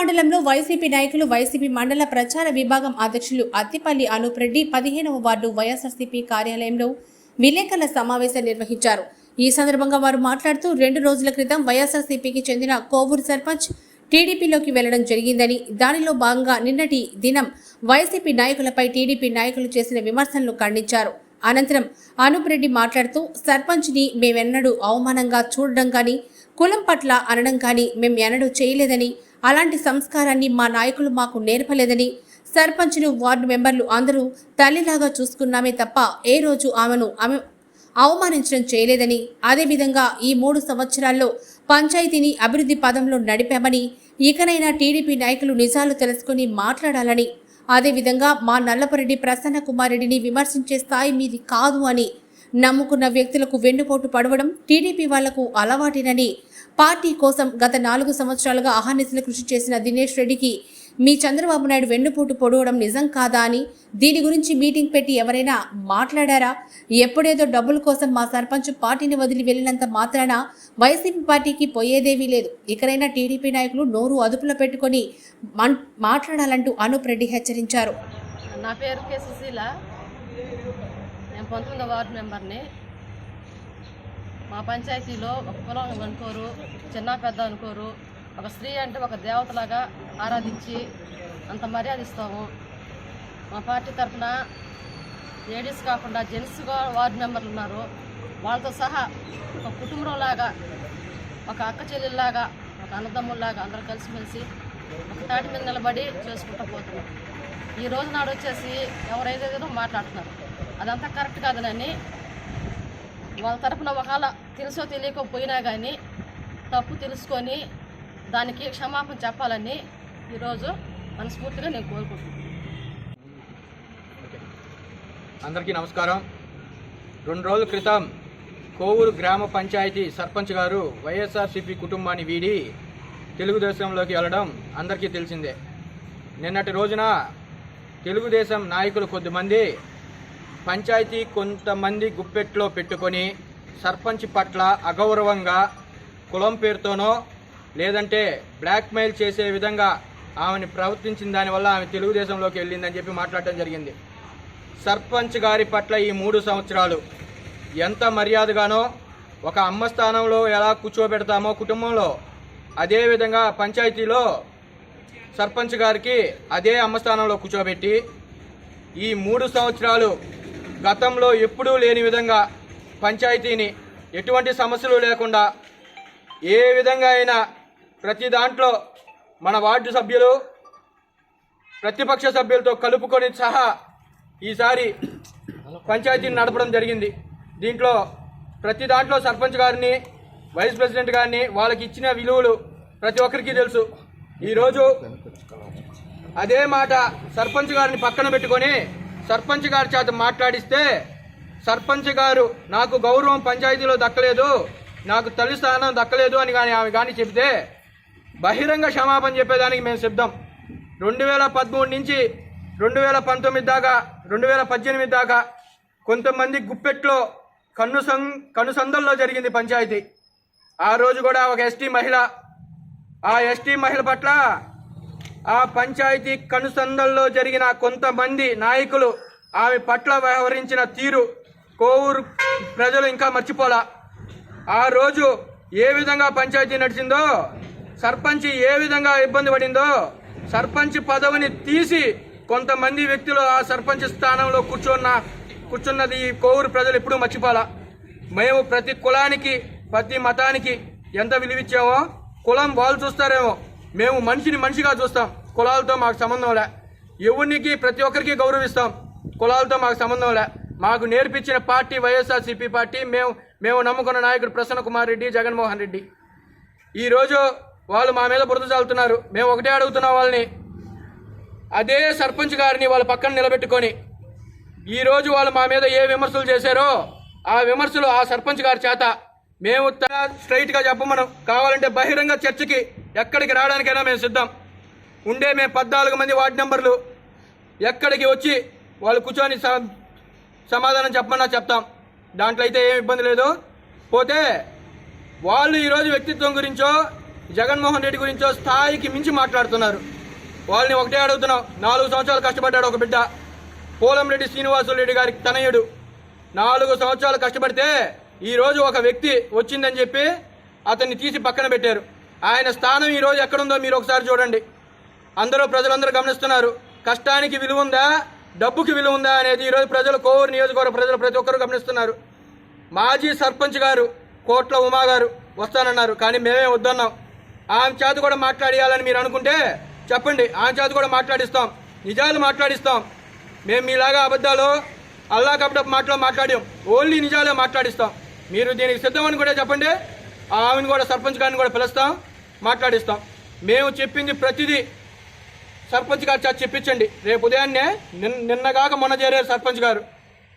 మండలంలో వైసీపీ నాయకులు వైసీపీ మండల ప్రచార విభాగం అధ్యక్షులు అత్తిపల్లి అనూప్ రెడ్డి పదిహేనవ వార్డు వైఎస్ఆర్సీపీ కార్యాలయంలో విలేకరుల సమావేశం నిర్వహించారు. ఈ సందర్భంగా వారు మాట్లాడుతూ రెండు రోజుల క్రితం వైఎస్ఆర్సీపీకి చెందిన కోవూరు సర్పంచ్ టీడీపీలోకి వెళ్ళడం జరిగిందని దానిలో భాగంగా నిన్నటి దినం వైసీపీ నాయకులపై టీడీపీ నాయకులు చేసిన విమర్శలను ఖండించారు. అనంతరం అనూప్ రెడ్డి మాట్లాడుతూ సర్పంచ్ని మేమెన్నడూ అవమానంగా చూడడం కానీ కులం పట్ల అనడం కానీ మేము ఎన్నడూ చేయలేదని అలాంటి సంస్కారాన్ని మా నాయకులు మాకు నేర్పలేదని సర్పంచ్ను వార్డు మెంబర్లు అందరూ తల్లిలాగా చూసుకున్నామే తప్ప ఏ రోజు ఆమెను ఆమె అవమానించడం చేయలేదని అదేవిధంగా ఈ మూడు సంవత్సరాల్లో పంచాయతీని అభివృద్ధి పదంలో నడిపామని ఇకనైనా టీడీపీ నాయకులు నిజాలు తెలుసుకుని మాట్లాడాలని అదేవిధంగా మా నల్లపరెడ్డి ప్రసన్న కుమారెడ్డిని విమర్శించే స్థాయి మీది కాదు అని నమ్ముకున్న వ్యక్తులకు వెన్నుపోటు పడవడం టీడీపీ వాళ్ళకు అలవాటేనని పార్టీ కోసం గత నాలుగు సంవత్సరాలుగా అహర్నిశలు కృషి చేసిన దినేష్ రెడ్డికి మీ చంద్రబాబు నాయుడు వెన్నుపోటు పొడవడం నిజం కాదా అని దీని గురించి మీటింగ్ పెట్టి ఎవరైనా మాట్లాడారా? ఎప్పుడేదో డబ్బుల కోసం మా సర్పంచ్ పార్టీని వదిలి వెళ్ళినంత మాత్రాన వైసీపీ పార్టీకి పోయేదేవీ లేదు. ఇకనైనా టీడీపీ నాయకులు నోరు అదుపులో పెట్టుకొని మాట్లాడాలంటూ అనూప్ రెడ్డి హెచ్చరించారు. నా పేరు కె సుశీల. నేను పంతొమ్మిదో వార్డు మెంబర్ని. మా పంచాయతీలో ఒక కులం అనుకోరు చిన్న పెద్ద అనుకోరు. ఒక స్త్రీ అంటే ఒక దేవతలాగా ఆరాధించి అంత మర్యాద ఇస్తాము. మా పార్టీ తరఫున లేడీస్ కాకుండా జెంట్స్ వార్డు మెంబర్లు ఉన్నారు. వాళ్ళతో సహా ఒక కుటుంబంలాగా ఒక అక్క చెల్లెల్లాగా ఒక అన్నదమ్ముల్లాగా అందరూ కలిసిమెలిసి ఒక తాటి మీద నిలబడి చేసుకుంటూ పోతున్నాం. ఈ రోజు నాడు వచ్చేసి ఎవరైతే మాట్లాడుతున్నారు. అదంతా కరెక్ట్ కాదనని వాళ్ళ తరపున ఒకవేళ తెలుసో తెలియకపోయినా కానీ తప్పు తెలుసుకొని దానికి క్షమాపణ చెప్పాలని ఈరోజు మనస్ఫూర్తిగా నేను కోరుకుంటున్నాను. అందరికీ నమస్కారం. రెండు రోజుల క్రితం కోవూరు గ్రామ పంచాయతీ సర్పంచ్ గారు వైఎస్ఆర్సీపీ కుటుంబాన్ని వీడి తెలుగుదేశంలోకి వెళ్ళడం అందరికీ తెలిసిందే. నిన్నటి రోజున తెలుగుదేశం నాయకులు కొద్దిమంది పంచాయతీ కొంతమంది గుప్పెట్లో పెట్టుకొని సర్పంచ్ పట్ల అగౌరవంగా కులం పేరుతోనో లేదంటే బ్లాక్మెయిల్ చేసే విధంగా ఆమెను ప్రవర్తించిన దానివల్ల ఆమె తెలుగుదేశంలోకి వెళ్ళిందని చెప్పి మాట్లాడటం జరిగింది. సర్పంచ్ గారి పట్ల ఈ మూడు సంవత్సరాలు ఎంత మర్యాదగానో ఒక అమ్మ స్థానంలో ఎలా కూర్చోబెడతామో కుటుంబంలో అదేవిధంగా పంచాయతీలో సర్పంచ్ గారికి అదే అమ్మ స్థానంలో కూర్చోబెట్టి ఈ మూడు సంవత్సరాలు గతంలో ఎప్పుడూ లేని విధంగా పంచాయతీని ఎటువంటి సమస్యలు లేకుండా ఏ విధంగా అయినా ప్రతి దాంట్లో మన వార్డు సభ్యులు ప్రతిపక్ష సభ్యులతో కలుపుకొని సహా ఈసారి పంచాయతీని నడపడం జరిగింది. దీంట్లో ప్రతి దాంట్లో సర్పంచ్ గారిని వైస్ ప్రెసిడెంట్ గారిని వాళ్ళకి ఇచ్చిన విలువలు ప్రతి ఒక్కరికి తెలుసు. ఈరోజు అదే మాట సర్పంచ్ గారిని పక్కన పెట్టుకొని సర్పంచ్ గారి చేత మాట్లాడిస్తే సర్పంచ్ గారు నాకు గౌరవం పంచాయతీలో దక్కలేదు నాకు తల్లి స్థానం దక్కలేదు అని కానీ ఆమె కానీ చెబితే బహిరంగ క్షమాపణ చెప్పేదానికి మేము సిద్ధం. రెండు వేల పదమూడు నుంచి రెండు వేల పంతొమ్మిది దాకా రెండు వేల పద్దెనిమిది దాకా కొంతమంది గుప్పెట్లో కన్ను సం కనుసందల్లో జరిగింది పంచాయతీ. ఆ రోజు కూడా ఒక ఎస్టీ మహిళ ఆ ఎస్టీ మహిళ పట్ల ఆ పంచాయతీ కనుసందల్లో జరిగిన కొంతమంది నాయకులు ఆమె పట్ల వ్యవహరించిన తీరు కోవూరు ప్రజలు ఇంకా మర్చిపోలా. ఆ రోజు ఏ విధంగా పంచాయతీ నడిచిందో సర్పంచ్ ఏ విధంగా ఇబ్బంది పడిందో సర్పంచ్ పదవిని తీసి కొంతమంది వ్యక్తులు ఆ సర్పంచ్ స్థానంలో కూర్చున్న కూర్చున్నది ఈ కోవూరు ప్రజలు ఎప్పుడూ మర్చిపోలా. మేము ప్రతి కులానికి ప్రతి మతానికి ఎంత విలువిచ్చామో కులం వాళ్ళు చూస్తారేమో. మేము మనిషిని మనిషిగా చూస్తాం. కులాలతో మాకు సంబంధం లే. ఎవరికి ప్రతి ఒక్కరికి గౌరవిస్తాం. కులాలతో మాకు సంబంధం లే. మాకు నేర్పించిన పార్టీ వైఎస్ఆర్సీపీ పార్టీ మేము మేము నమ్ముకున్న నాయకుడు ప్రసన్న కుమార్ రెడ్డి జగన్మోహన్ రెడ్డి. ఈరోజు వాళ్ళు మా మీద బురద చాలుతున్నారు మేము ఒకటే అడుగుతున్నాం వాళ్ళని. అదే సర్పంచ్ గారిని వాళ్ళ పక్కన నిలబెట్టుకొని ఈ రోజు వాళ్ళు మా మీద ఏ విమర్శలు చేశారో ఆ విమర్శలు ఆ సర్పంచ్ గారి చేత మేము స్ట్రైట్గా చెప్పమను. కావాలంటే బహిరంగ చర్చకి ఎక్కడికి రావడానికైనా మేము సిద్ధం. ఉండే మేము పద్నాలుగు మంది వార్డు నెంబర్లు ఎక్కడికి వచ్చి వాళ్ళు కూర్చొని స- సమాధానం చెప్పమన్నా చెప్తాం. దాంట్లో అయితే ఏం ఇబ్బంది లేదు. పోతే వాళ్ళు ఈరోజు వ్యక్తిత్వం గురించో జగన్మోహన్ రెడ్డి గురించో స్థాయికి మించి మాట్లాడుతున్నారు. వాళ్ళని ఒకటే అడుగుతున్నాం. నాలుగు సంవత్సరాలు కష్టపడ్డాడు ఒక బిడ్డ. పోలంరెడ్డి శ్రీనివాసులు రెడ్డి గారికి తనయుడు. నాలుగు సంవత్సరాలు కష్టపడితే ఈరోజు ఒక వ్యక్తి వచ్చిందని చెప్పి అతన్ని తీసి పక్కన పెట్టారు. ఆయన స్థానం ఈరోజు ఎక్కడుందో మీరు ఒకసారి చూడండి. అందరూ ప్రజలందరూ గమనిస్తున్నారు. కష్టానికి విలువ ఉందా? డబ్బుకి విలువ ఉందా అనేది ఈరోజు ప్రజలు కోవూరు నియోజకవర్గ ప్రజలు ప్రతి ఒక్కరు గమనిస్తున్నారు. మాజీ సర్పంచ్ గారు కోట్ల ఉమా గారు వస్తానన్నారు. కానీ మేమే వద్దన్నాం. ఆమె చేత కూడా మాట్లాడియాలని మీరు అనుకుంటే చెప్పండి. ఆమె చేత కూడా మాట్లాడిస్తాం. నిజాలు మాట్లాడిస్తాం. మేము మీలాగా అబద్ధాలు అల్లా కపటపు మాటలో మాట్లాడాం. ఓన్లీ నిజాలే మాట్లాడిస్తాం. మీరు దీనికి సిద్ధమని కూడా చెప్పండి. ఆమెను కూడా సర్పంచ్ గారిని కూడా పిలుస్తాం. మాట్లాడిస్తాం. మేము చెప్పింది ప్రతిదీ సర్పంచ్ గారు చేత చెప్పించండి. రేపు ఉదయాన్నే నిన్నగాక మొన్న చేరారు సర్పంచ్ గారు.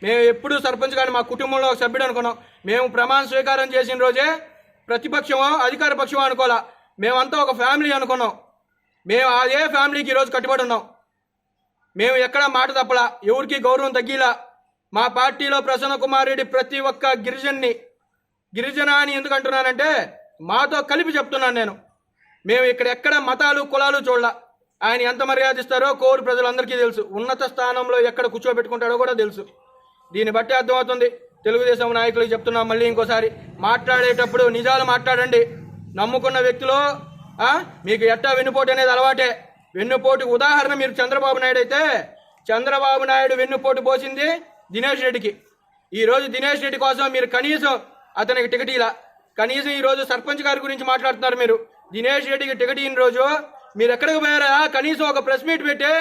మేము ఎప్పుడూ సర్పంచ్ గారిని మా కుటుంబంలో ఒక సభ్యుడు అనుకున్నాం. మేము ప్రమాణ స్వీకారం చేసిన రోజే ప్రతిపక్షమో అధికార పక్షమో అనుకోవాలా మేమంతా ఒక ఫ్యామిలీ అనుకున్నాం. మేము అదే ఫ్యామిలీకి ఈరోజు కట్టుబడి ఉన్నాం. మేము ఎక్కడా మాట తప్పలా ఎవరికి గౌరవం తగ్గిలా. మా పార్టీలో ప్రసన్న కుమార్ రెడ్డి ప్రతి ఒక్క గిరిజన్ని గిరిజన అని ఎందుకంటున్నానంటే మాతో కలిపి చెప్తున్నాను నేను. మేము ఇక్కడ ఎక్కడ మతాలు కులాలు చూడాల. ఆయన ఎంత మర్యాదిస్తారో కోరు ప్రజలందరికీ తెలుసు. ఉన్నత స్థానంలో ఎక్కడ కూర్చోబెట్టుకుంటాడో కూడా తెలుసు. దీన్ని బట్టి అర్థమవుతుంది. తెలుగుదేశం నాయకులకు చెప్తున్నాం మళ్ళీ ఇంకోసారి. మాట్లాడేటప్పుడు నిజాలు మాట్లాడండి. నమ్ముకున్న వ్యక్తిలో మీకు ఎట్టా వెన్నుపోటు అనేది అలవాటే. వెన్నుపోటు ఉదాహరణ మీరు చంద్రబాబు నాయుడు అయితే చంద్రబాబు నాయుడు వెన్నుపోటు పోసింది దినేష్ రెడ్డికి. ఈరోజు దినేష్ రెడ్డి కోసం మీరు కనీసం అతనికి టికెట్ ఇలా కనీసం ఈ రోజు సర్పంచ్ గారి గురించి మాట్లాడుతున్నారు మీరు. దినేష్ రెడ్డికి టికెట్ ఇన్ని రోజు మీరు ఎక్కడికి పోయారా? కనీసం ఒక ప్రెస్ మీట్ పెట్టి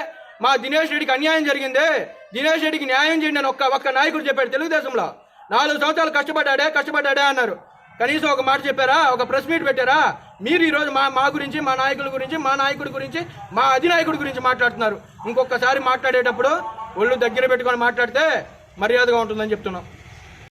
మా దినేష్ రెడ్డికి అన్యాయం జరిగింది. దినేష్ రెడ్డికి న్యాయం చేయండి అని ఒక్క ఒక్క నాయకుడు చెప్పాడు తెలుగుదేశంలో. నాలుగు సంవత్సరాలు కష్టపడ్డాడే కష్టపడ్డాడే అన్నారు. కనీసం ఒక మాట చెప్పారా? ఒక ప్రెస్ మీట్ పెట్టారా? మీరు ఈరోజు మా మా గురించి మా నాయకుల గురించి మా నాయకుడి గురించి మా అధినాయకుడి గురించి మాట్లాడుతున్నారు. ఇంకొకసారి మాట్లాడేటప్పుడు ఒళ్ళు దగ్గర పెట్టుకొని మాట్లాడితే మర్యాదగా ఉంటుందని చెప్తున్నాం.